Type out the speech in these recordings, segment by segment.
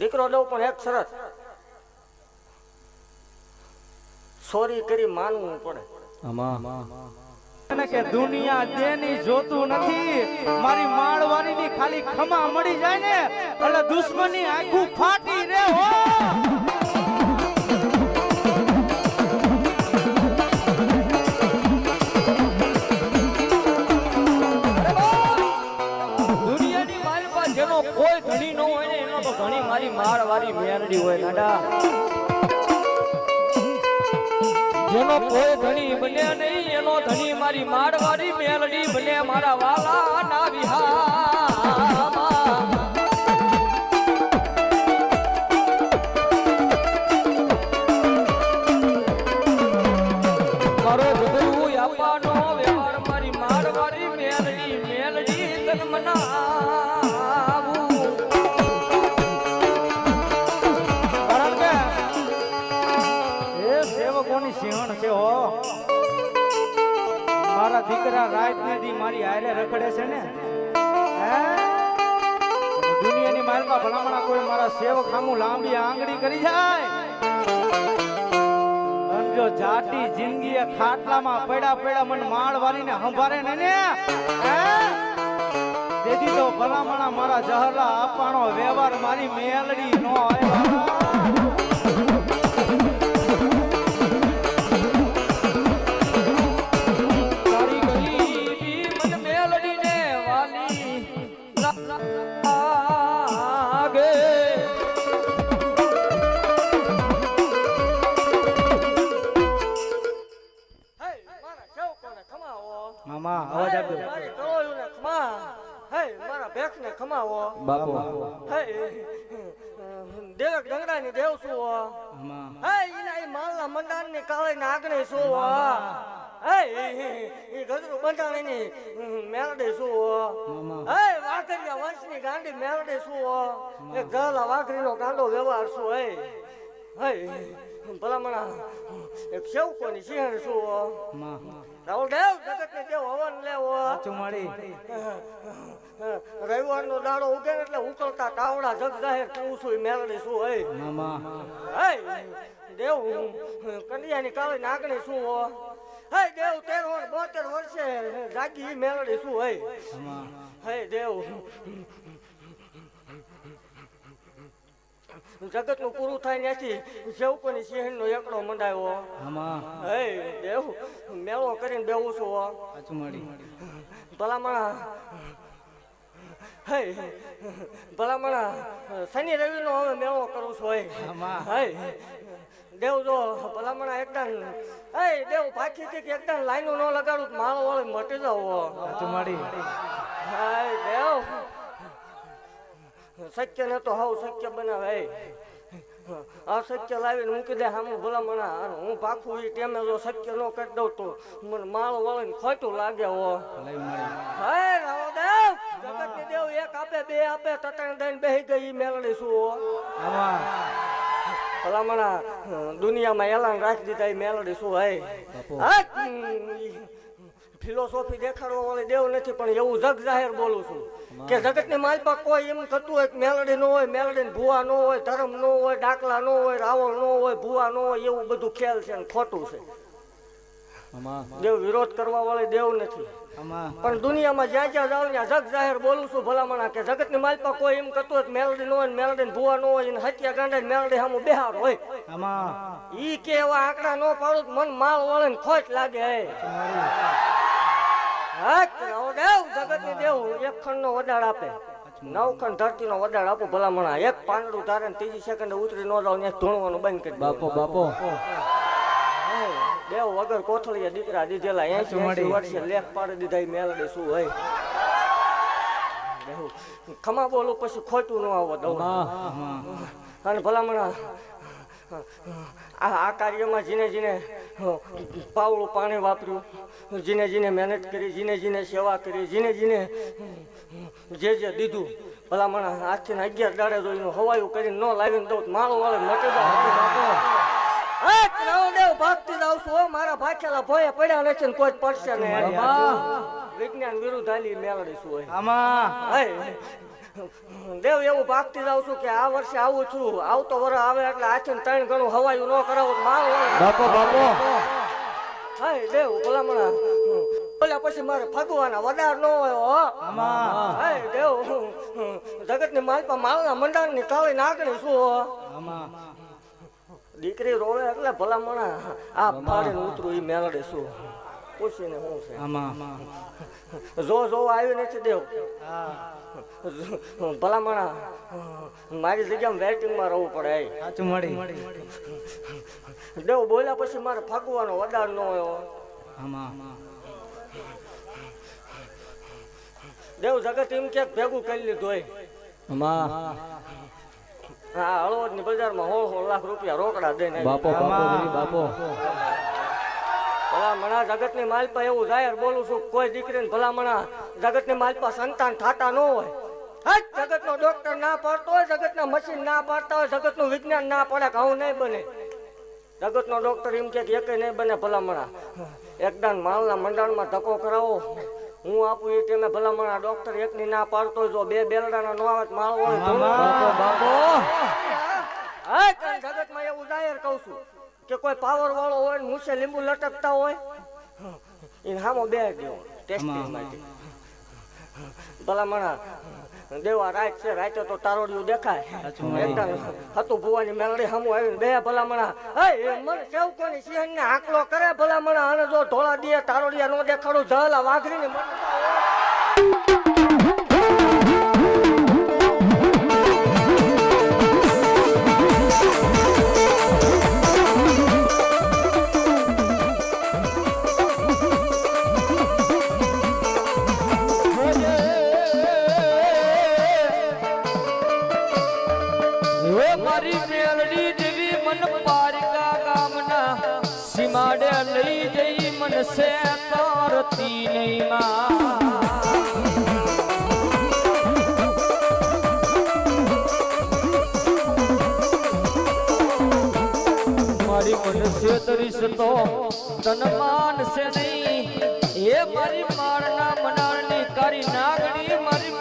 દીકરો દઉં પણ એક શરત. સોરી કરી માનવું પડે. કે દુનિયા દેની જોતું નથી. મારી માળવાની ખાલી ખમા મળી જાય ને. એટલે દુશ્મની આખું ફાટી રે હો. વાળી મેરડી હોય નાડા. જેનો કોઈ ધણી બને નહીં, એનો ધણી મારી માળ મેરડી બને. મારા વાલા ના વિહામાં રાત ને મારી હારે રખડે છે ને? દુનિયાની માલમાં ભલામણા કોઈ મારા સેવક સામું લાંબી આંગળી કરી જાય. જો જાતી જિંદગી ખાટલામાં પડ્યા પડ્યા મને માળ વાળીને સંભાળે ને ને? તેથી તો ભલામણા મારા જહરલા આપવાનો વ્યવહાર મારી મેલડી નો આવ્યા. હો? ઈના ઈ માલના મંડાણની કાળી નાગણી શું હો? હે ઈ ગજરું બંધાણીની મેલડી શું હો? મામા હે વાઘરિયા વંશની ગાંડી મેલડી? એક જલા વાઘરીનો ગાંડો વ્યવહાર શું હે હે ભલામણા એક સેવકોની સિંહણ શું હો? મામા રાહુલ દેવ જગતને દેવ હવન લેવો. ચુમાડી રવિવારનો દાડો ઉગે એટલે ઉકળતા કાવડા જગ જાહેર તું છું ઈ મેલડી શું હે મામા. હે દેવ કન્યાની કાળી નાગણી શું હો. હે દેવ તેર વર્ષ બોતેર વર્ષે જાગી મેળડી શું હે મામા. હે દેવ જગતનું પૂરું થાય ત્યાંથી સેવકોની સિંહણનો એકડો મંડાયો. હે દેવ મેળો કરીને બેવું છું ભલામણા હે ભલામણા શનિ રવિનો હવે મેળો કરું છું હે. દેવ જો ભલામણા એકદમ હે દેવ પાછી થી એકદમ લાઈનો ન લગાડું મારો માળો વાળો મટી જાવ હાય દેવ સત્ય ને તો હાવ સત્ય બનાવે. અસત્ય લાવીને મૂકી દે સામું ભલામણા. હું પાખું એ ટેમે જો સત્ય ન કરી દઉં તો મને માળ વળીને ખોટું લાગે હો. હે રાવદેવ જગતની દેવ એક આપે બે આપે તટણ દઈને બેહી ગઈ મેળડી શું ભલામણા દુનિયામાં એલાન રાખી દીધા એ મેળડી શું હા, ફિલોસોફી દેખાડવા વાળી દેવ નથી પણ એવું જગ જાહેર બોલું છું. કે જગતની માલપા કોઈ એમ થતું હોય મેલડી ન હોય મેલડી ને ભૂવા ન હોય ધર્મ ન હોય ડાકલા ન હોય રાવણ ન હોય ભૂવા ન હોય એવું બધું ખેલ છે ને ખોટું છે. દેવ વિરોધ કરવા વાળી દેવ નથી. પણ દુનિયામાં જ્યાં જ્યાં જાઉં ત્યાં જગ જાહેર બોલું છું ભલામણા કે જગતની માલપા કોઈ એમ કરતું હોય મેલડી ન હોય મેલડી ને ભૂવા ન હોય ને હત્યા ગાંડા મેલડી સામું બેહાર હોય. ઈ કે એવા આંકડા ન પાડું મન માલ વળે ને ખોટ લાગે. જગતની દેવ એક ખંડ નો આપે. નવ ખંડ ધરતી નો આપો ભલામણા. એક પાંદડું ધારે ત્રીજી સેકન્ડ ઉતરી ન જાવ ને ધૂણવાનું બંધ કરી બાપો બાપો. દેવ વગર કોથળીએ દીકરા દીધેલા એસી એસી વર્ષે લેખ પાડી દીધા મેલડી શું હોય? ખમા બોલું પછી ખોટું ન આવો દઉં અને ભલામણા આ આ કાર્યમાં જીને જીને પાવળું પાણી વાપર્યું જીને જીને મહેનત કરી જીને જીને સેવા કરી જીને જીને જે જે દીધું. ભલામણા આજથી ને અગિયાર દાડે જોઈને એનું હવાયું કરીને ન લાવીને દઉં માળો વાળે મટી જાય. એ રાવદેવ ભાગતી જાઉં છું મારા ભાખેલા ભોય પડ્યા નથી કોઈ પડશે નહીં. મારી. વિજ્ઞાન વિરુદ્ધ હાલી મેળવીશું હોય આમાં દેવ એવું ભાગતી જાઉં છું કે આ વર્ષે આવું છું. આવતો વર આવે એટલે આથી ત્રણ ગણું હવાયું ન કરાવું મારું બાપો બાપો. હાય દેવ ભલામણા. બોલ્યા પછી મારે ફગવાના વડાર ન હોય હો. આમાં. હાય દેવ જગતની માલપા માલના મંડાણની કાળી નાગણી શું હો? દીકરી રોવે એટલે ભલામણા. આ ફાડીને ઉતરું એ મેળડે શું? પૂછીને હું છે? આમાં. જો જો આવ્યું નથી દેવ. ભલા ભલામણા મારી જગ્યામાં વેટિંગમાં રહેવું પડે સાચું મળી. દેવ બોલ્યા પછી મારે ફગવાનો વડાર ન હોય. આમાં. દેવ જગત એમ ક્યાંક ભેગું કરી લીધું હોય. હા હળવદની બજારમાં હોળ હોળ લાખ રૂપિયા રોકડા દઈને બાપો બાપો બાપો. ભલામણા જગતની માલપા એવું જાહેર બોલું છું કોઈ દીકરીને ભલામણા જગતની માલપા સંતાન થાતા ન હોય. જગત નો ડોક્ટર ના પાડતો હોય જગત ના મશીન ના પાડતા હોય જગતનું વિજ્ઞાન ના પડે કે આવું નહીં બને. જગત નો ડોક્ટર એમ કે એક નહીં બને ભલામણા. એકદમ માલના મંડાણમાં ધક્કો કરાવો. હું આપું એ ટાઈમે ભલામણા ડોક્ટર એકની ના પાડતો જો બે બેલડાના નો આવે માળો હોય જગતમાં એવું જાહેર કહું છું. કે કોઈ પાવર વાળો હોય ને મૂછે લીંબુ લટકતા હોય એને હામો બે દેવો ટેસ્ટિંગ માટે. ભલા મણા દેવા રાત છે રાતે તો તારોડિયું દેખાય. હતું ભુવાની મેલડી હમું આવીને બે ભલામણા હે મને સેવકોની સિંહ ને આંકલો કરે ભલામણા અને જો ઢોળા દે તારોડિયા નો દેખાડું જલા વાઘરી ને મારી મેલડી દેવી મન પારિકા ગામના સીમાડે લઈ જઈ મન તારતી નહીં માં. મારી મનુષ્ય તરીશ તો તન માનશે નહીં. એ મારી માળના મનાળની કારી નાગણી મારી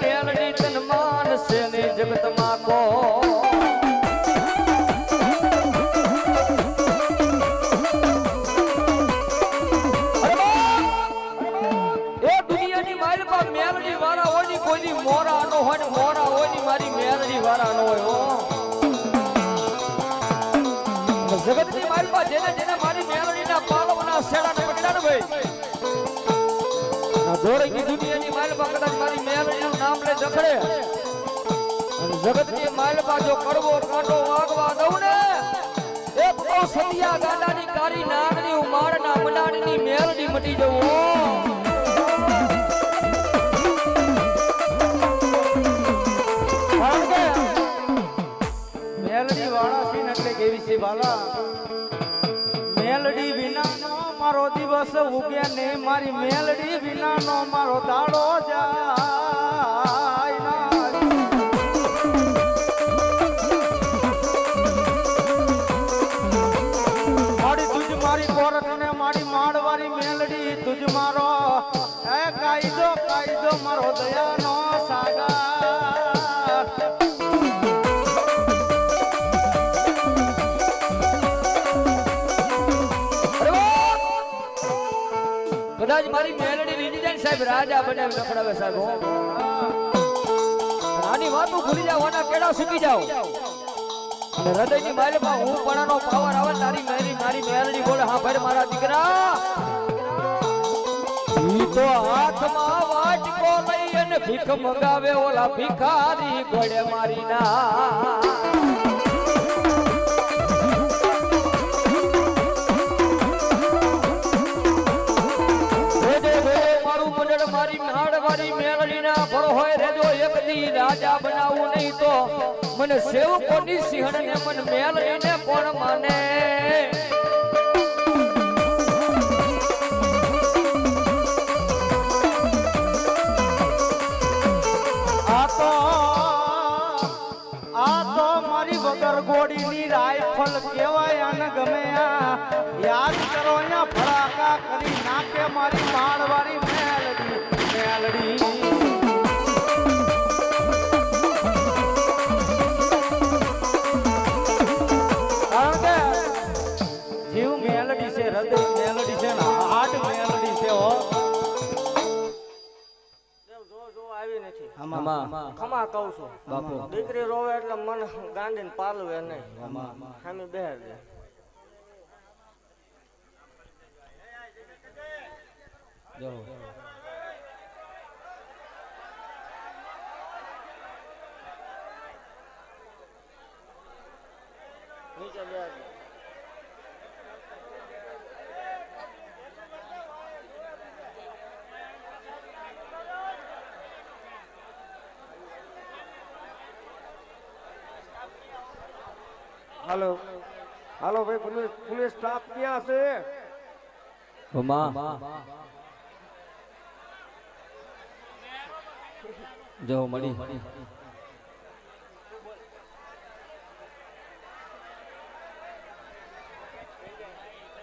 જગતની મારી મેલડીના કદાચ મારી મેલડીનું નામ લે જખડે. અને જગતની માલમાં જો કડવો, કાંટો વાગવા દઉં ને, એક તો સતિયા ગાડાની કારી નાગની ઉમાડના મનાડની મેલડી મટી જવું. મારો દિવસ ઉગે ને મારી મેલડી વિનાનો મારો દાડો જાય મારી તુજ મારી કોરટ ને મારી માડવારી મેલડી, તુજ મારો, એ કાયદો કાયદો મારો દયાનો કદાચ મારી મેલડી લીધી જાય સાહેબ રાજા બને નખડાવે સાહેબ. આની વાતો ભૂલી જાવ આના કેડા સુકી જાવ હૃદયની માલમાં હું પણાનો પાવર આવે, તારી મેરી, મારી મેલડી બોલે, હા ભાઈ, મારા દીકરા. ઈ તો હાથમાં વાટકો લઈ ભીખ મગાવે ઓલા ભિખારી ગોળે મારી ના. હાડવારી મેલડીના ભરો હોય રેજો એક દી રાજા બનાવું નહીં તો. મને સેવકોની સિંહણ ને મન મેલડીને કોણ માને? તો, આ તો મારી વગર ગોડીની રાઇફલ કહેવાય આને ગમે આ. કરો અહીંયા ફડાકા કરી નાખે મારી આમાં ચાલડી જીવ મેલડી છે હૃદય મેલડી છે ખમા કહું છું બાપુ દીકરી રોવે એટલે મન ગાંડીને પાલવે નહીં સામે બેહર દે હાલો. હાલો ભાઈ પોલીસ પોલીસ સ્ટાફ ક્યાં છે? જો મળી.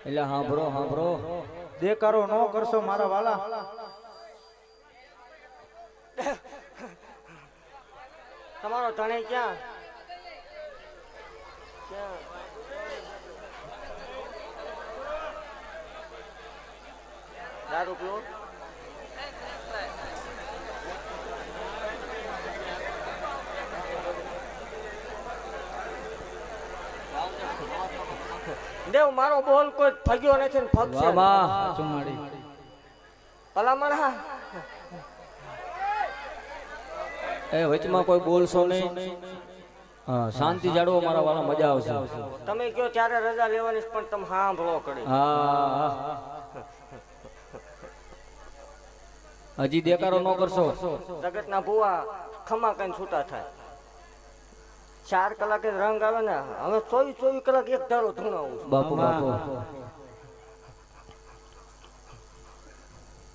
એટલે હાંભળો હાંભળો. દેકારો ન કરશો મારા વાલા. તમારો ધણે ક્યાં? ક્યાં? દારૂ પીવો? દેવ મારો બોલ કોઈ ફગ્યો નથી ને ફગશે વાહ ચુમાડી. ભલામણ હા. એ વચમાં કોઈ બોલશો નહીં. હા શાંતિ જાળવો મારા વાળા મજા આવશે. તમે કયો ત્યારે રજા લેવાની પણ તમે સાંભળો કરી હા હજી દેકારો ન કરશો. જગતના ભુવા ખમા કઈ છૂટા થાય. ચાર કલાકે રંગ આવે ને હવે ચોવીસ ચોવીસ કલાક એક ધારો ધૂણાવું બાપુ બાપુ.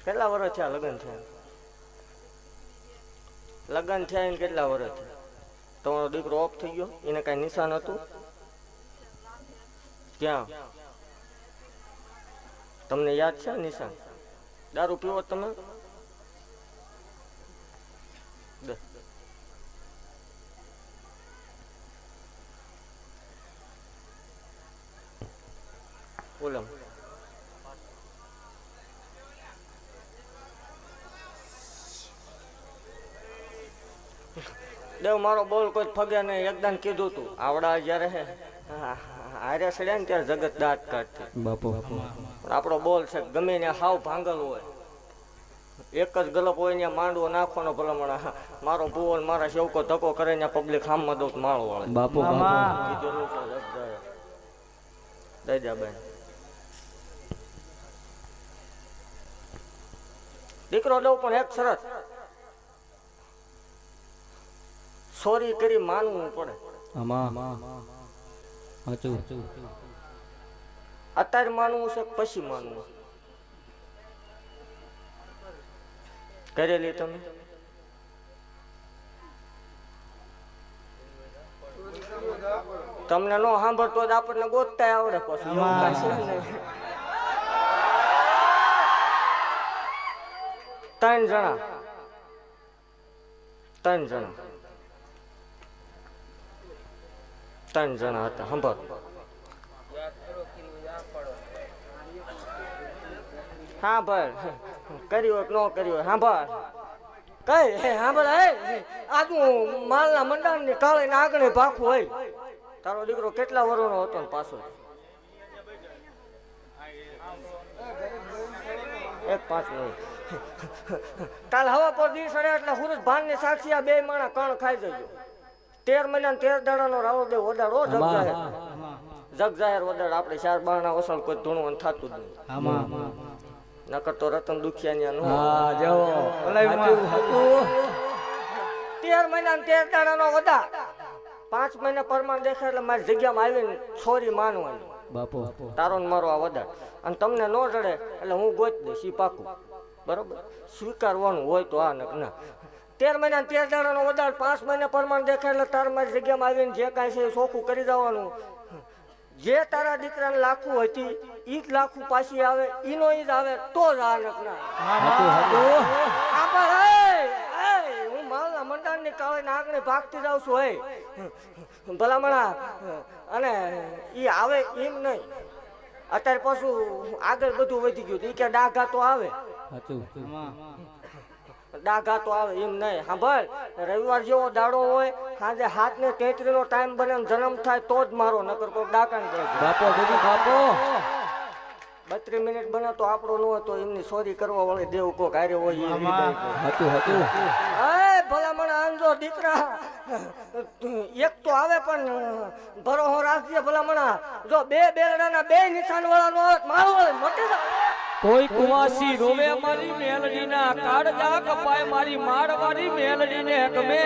કેટલા વર્ષ થયા લગ્ન થયા? લગ્ન થયા એને કેટલા વર્ષ થયા? તમારો દીકરો ઓફ થઈ ગયો એને કઈ નિશાન હતું? ક્યાં? તમને યાદ છે નિશાન? દારૂ પીવો તમે દે. બોલો દેવ મારો બોલ કોઈ ફગે નહીં. એકદમ કીધું તું. આવડા જ્યારે હે. હારે સડ્યા ને ત્યારે જગત દાંત કાઢતી. બાપુ. પણ આપણો બોલ છે ગમે ને હાવ ભાંગલ હોય. એક જ ગલપ હોય ને માંડવો નાખવાનો ભલામણ. મારો ભૂવો મારા સેવકો ધક્કો કરે ને પબ્લિક હામમાં દઉં માળો વાળે. બાપુ જગદાએ. દીકરો લઉં પણ એક શરત. સોરી કરી માનવું પડે. અત્યારે માનવું છે પછી માનવું? કરેલી તમે. તમને નો સાંભળતો જ આપણને ગોતતા આવડે પછી. ત્રણ જણા. ત્રણ જણા. ત્રણ જણા હતા. સાંભળ હા ભાઈ કર્યો ન કર્યો સાંભળ કઈ? હે સાંભળ હે. આજનું માલના મંડાણ ને કાળે ને આગળ ભાખું હોય. તારો દીકરો કેટલા વર્ષનો હતો ને પાછો? એક પાંચ મિનિટ કાલ હવા પર દિવસ સડે એટલે સુરજ ભાન ને સાક્ષી આ બે માણા કણ ખાઈ જજો. તેર મહિના તેર દાડાનો રાવો દે ઓદાડો જગ જાહેર. જગ જાહેર ઓદાડ આપણે ચાર બાણા વસલ કોઈ ધૂણું થતું જ નહીં. નકર તો રતન દુખિયા નો. તેર મહિના ને તેર દાડાનો વદા પાંચ મહિના પરમાણ દેખાય એટલે મારી જગ્યામાં આવીને છોરી માનવાની. બાપુ. તારો ને મારો આ વધાર અને તમને ન જડે એટલે હું ગોત દઈશ ઈ પાકું. બરોબર? સ્વીકારવાનું હોય તો આ નક ના. તેર મહિના તેર દાડાનો વધારે, પાંચ મહિના પરમાણ દેખાય એટલે તાર મારી જગ્યામાં આવીને જે કાંઈ છે એ ચોખ્ખું કરી દેવાનું. જે તારા દીકરાને લાખું હતી ઈ જ લાખું પાછી આવે, ઈનો ઈ જ આવે, તો જ આ નકના હું માલના મંડાણની કાળે નાગને ભાગતી જાઉં છું, હે. ભલામણા, અને ઈ આવે એમ નહીં. અત્યારે પાછું આગળ બધું વધી ગયું એ કે ડાઘા તો આવે. ડાઘા તો આવે એમ નહીં. સાંભળ રવિવાર જેવો દાડો હોય સાંજે હાથ ને તેત્રી નો ટાઈમ બને જન્મ થાય તો જ મારો નકર કોઈ ડાકા બાપો દીદી બાપો. બત્રીસ મિનિટ બને તો આપણો ન હોય તો એમની સોરી કરવા વાળી દેવ કો કાર્ય હોય. હતું હતું. એ ભલામણ આંજો દીકરા. એક તો આવે પણ ભરોહો રાખજે ભલામણા. જો બે બેરડાના બે નિશાન વાળા નો હોત મારો મટી જાય કોઈ કુવાસી રોવે મારી મેલડીના કાળજા કપાય મારી માડ મારી મેલડીને ગમે.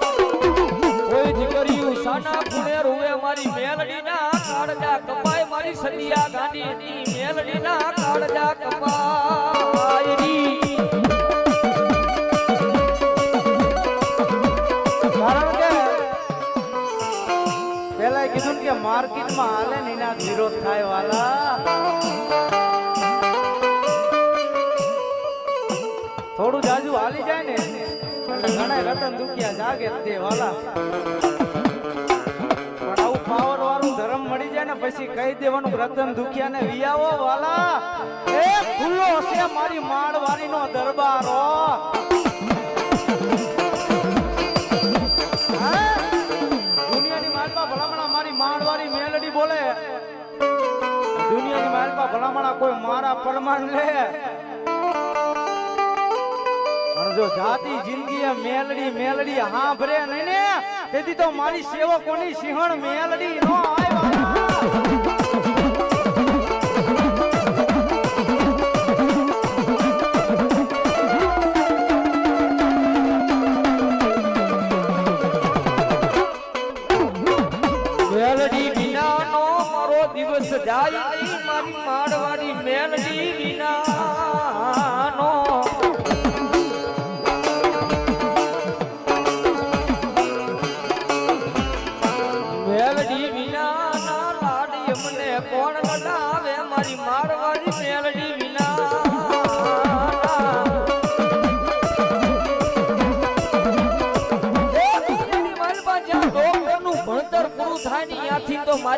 કોઈ દીકરીયું સાના પુણે રોવે મારી મેલડીના કાળજા કપાય મારી સદિયા ગાંધીની મેલડીના કાળજા કપાય કીધું માં હાલે એના વિરોધ થાય વાલા. થોડું જાજુ હાલી જાય ને ઘણા રતન દુખિયા જાગે તે વાલા. મળી જાય ને પછી કહી દેવાનું રતન દુખિયા ને વિયાવો વાલા. એ ખુલ્લો હશે મારી માળવારી નો દરબારો. બોલે? દુનિયાની માલપા ભલામણા કોઈ મારા પરમાન લે? જો જાતિ, જિંદગી મેલડી મેલડી હા ભરે નહીં ને, તેથી તો મારી સેવકોની સિંહણ મેલડી નો આવ્યા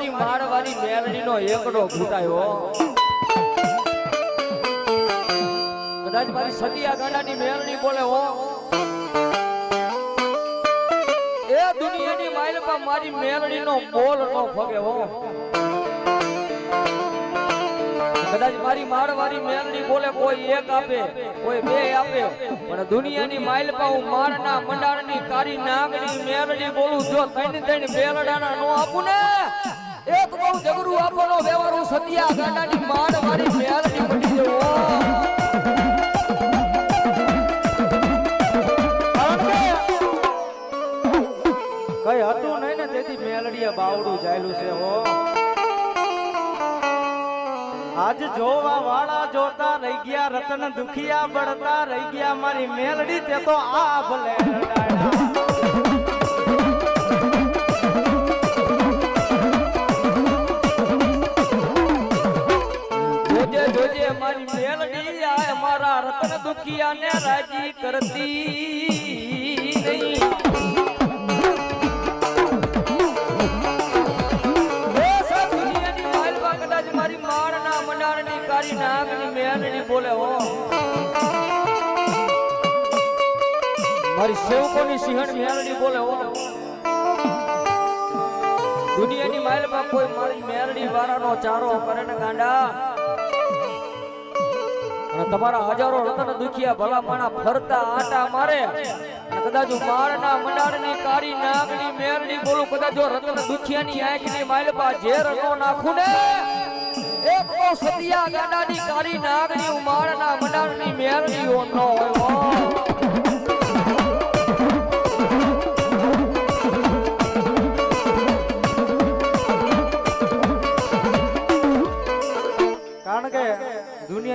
ત્યાંથી તો મેલડી મેલડીનો એકડો ફૂટાયો કદાચ મારી સતિયા ગાડાની મેલડી બોલે હો. એ દુનિયાની માઇલમાં મારી મેલડીનો બોલ નો ફગે હો. કદાચ મારી માળવાળી મેલડી બોલે કોઈ એક આપે, કોઈ બે આપે, પણ દુનિયાની માઇલમાં હું મારના મંડાણની કારી નાગની મેલડી બોલું જો ત્રણ ત્રણ બેલડાના નો આપું ને. જગરું આપવાનો વ્યવહાર સતિયા ગાંડાની મારી મેલડી મટી જવો કઈ હતું નહીં ને તેથી મેલડીએ બાવડું જાયલું છે હો. આજ જોવા વાળા જોતા રહી ગયા, રતન દુખિયા બળતા રહી ગયા, મારી મેલડી તે તો આ ભલે દુખિયા ને રાજી કરતી નહીં. મારી નાગની મેલડી બોલે હો. દુનિયાની માલમાં કોઈ મારી મેલડી વાળાનો ચારો કરે ને ગાંડા. અને તમારા હજારો રતન દુખિયા ભલામણા ફરતા આટા મારે. કદાચ માળના મંડાણની કાળી નાગની મેરની બોલું, કદાચ જો રતન દુખિયાની આંખની માલપા ઝેર નો નાખું ને. એક તો સતિયા ગાડાની કાળી નાગની હું મંડાળની મેરની ઓ નો હોય.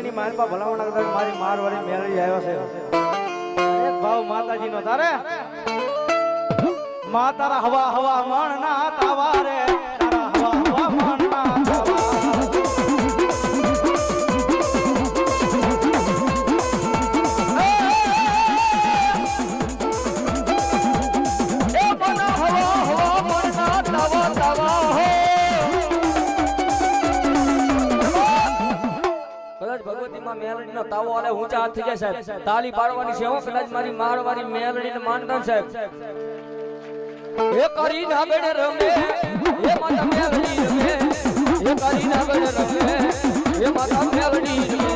દુનિયાની માલપા ભલામણ કરતા મારી માર વાળી મેળવી આવ્યો છે. ભાવ માતાજી નો તારે મા તારા હવા હવા મણ ના તાવા રે વાલે થઈ જાય, સાહેબ. તાલી પાડવાની સેવા કદાચ મારી મારવાળી મેલડીને માનતા સાહેબ. એ કરી નાગડ રમે. એ માતા મેલડી રમે. એ કરી નાગડ રમે. એ માતા મેલડી રમે.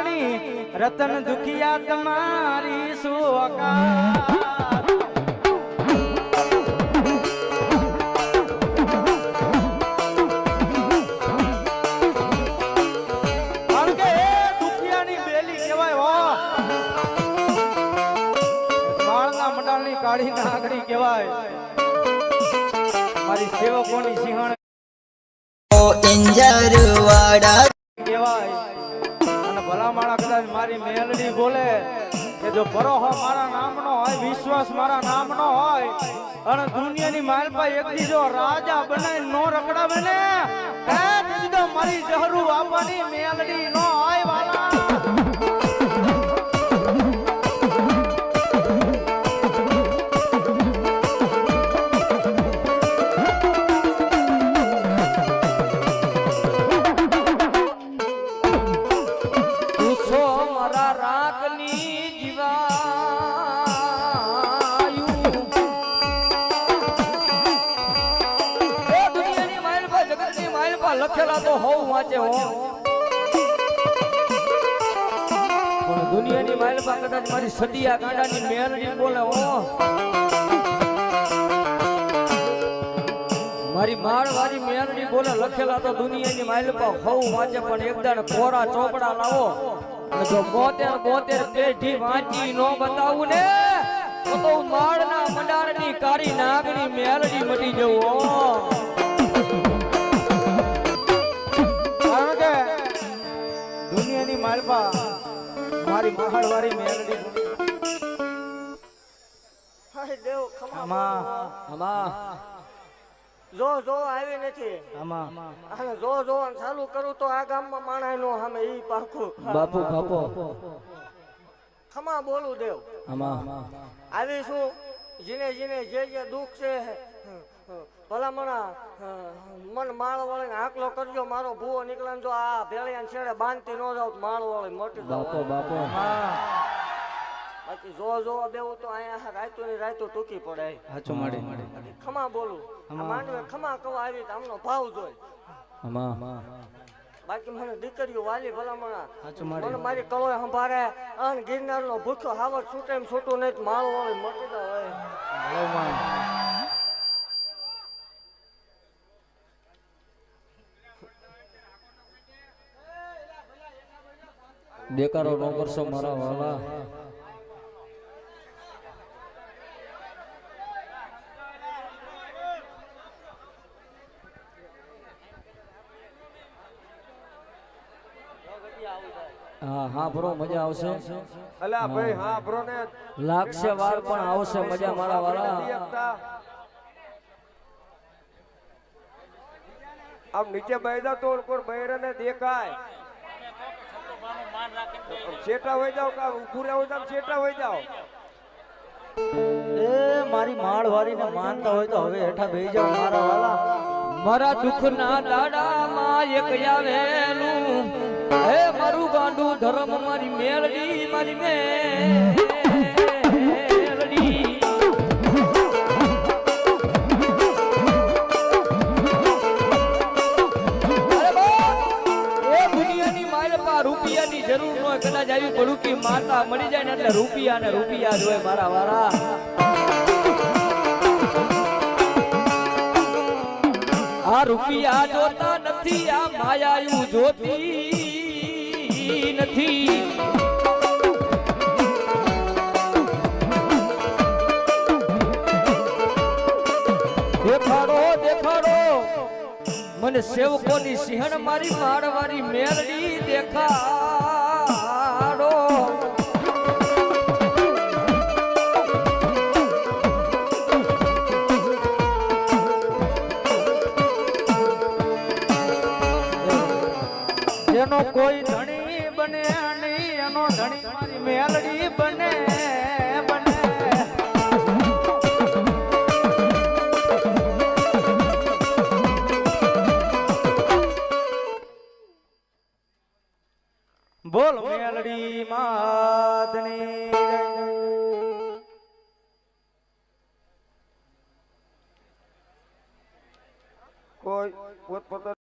કાળી રતન દુખિયા તમારી સુવકા કારણ કે એ દુખિયાની કહેવાય મારી સેવકોની સિંહણ. ઇંજરવાડા કહેવાય મારી મેલડી બોલે કે જો ભરોહો મારા નામનો હોય, વિશ્વાસ મારા નામનો હોય, અને દુનિયાની માલપા એક દી રાજા બનાવી નો રખડાવે ને? મારી જહરું આપવાની મેલડી નો હોય વાલા. પર કદાચ મારી સદિયા ગાંડાની મેલડી બોલે ઓ મારી માળવારી મેલડી બોલે, લખેલા તો દુનિયાની માઇલપા હોવ વાંચે, પણ એકદાણ કોરા ચોપડા લાવો. જો બોતેર બોતેર પેઢી વાંચી નો બતાવું ને, તો માળના મંડારની કાળી નાગની મેલડી મટી જવું દુનિયાની માલપા મારી મહાળવારી મેલડી. હાય દેવ ખમા આમાં જો જો આવી નથી. આમાં. અને જો જો ચાલુ કરું તો આ ગામમાં માણાય નો સામે ઈ પાખું બાપુ બાપો. ખમા બોલું દેવ. આમાં. આવી જીને જીને જે જે દુઃખ છે ભલામણા મન માળ વાળીને આકલો કરજો મારો ભૂવો નીકળે જો આ ભેળિયા છેડે બાંધતી ન જાવ માળ વાળી મોટી બાપો બાપુ. બાકી જો જો બેવું તો અહીંયા રાયતું ની રાયતું ટૂંકી પડે. હાચું માડી. માડી ખમા બોલું. માંડવે ખમા કવા આવી તો આમનો ભાવ જોઈ. બાકી મને દીકરીઓ વાલી ભલામણા. મને મારી કલોય સંભાળે. અન ગિરનાર નો ભૂખ્યો હાવર છૂટે એમ છૂટું નહીં માળ વાળી મટી જાય દેકારો ન કરશો મારા વાલા. હા હા બ્રો મજા આવશે. અલા ભાઈ હા બ્રો ને લાગશે વાર પણ આવશે મજા મારા વાલા. આમ નીચે બેસી તો કોઈ બૈરાને દેખાય. શેટા હોય જાવ કા ઉભું રહેવું જાવ હોય જાવ એ મારી માળ વાળીને માનતા હોય તો હવે હેઠા બેહી જાવ મારા વાલા. મારા દુઃખના દાડામાં એક આવેલું. હે મારું ગાંડું ધર્મ મારી મેલડી મારી મેલડી હોય કદાચ પડુકી માતા મળી જાય ને એટલે રૂપિયા ને રૂપિયા જ હોય મારા વાળા આ રૂપિયા જોતા નથી, આ માયા જોતી નથી. દેખાડો દેખાડો. મને સેવકોની સિંહણ મારી માળવારી મેલડી દેખાડો કોઈ ધણી બને નહીં એનો ધણી મારી મેલડી બને બોલ મેલડી માતની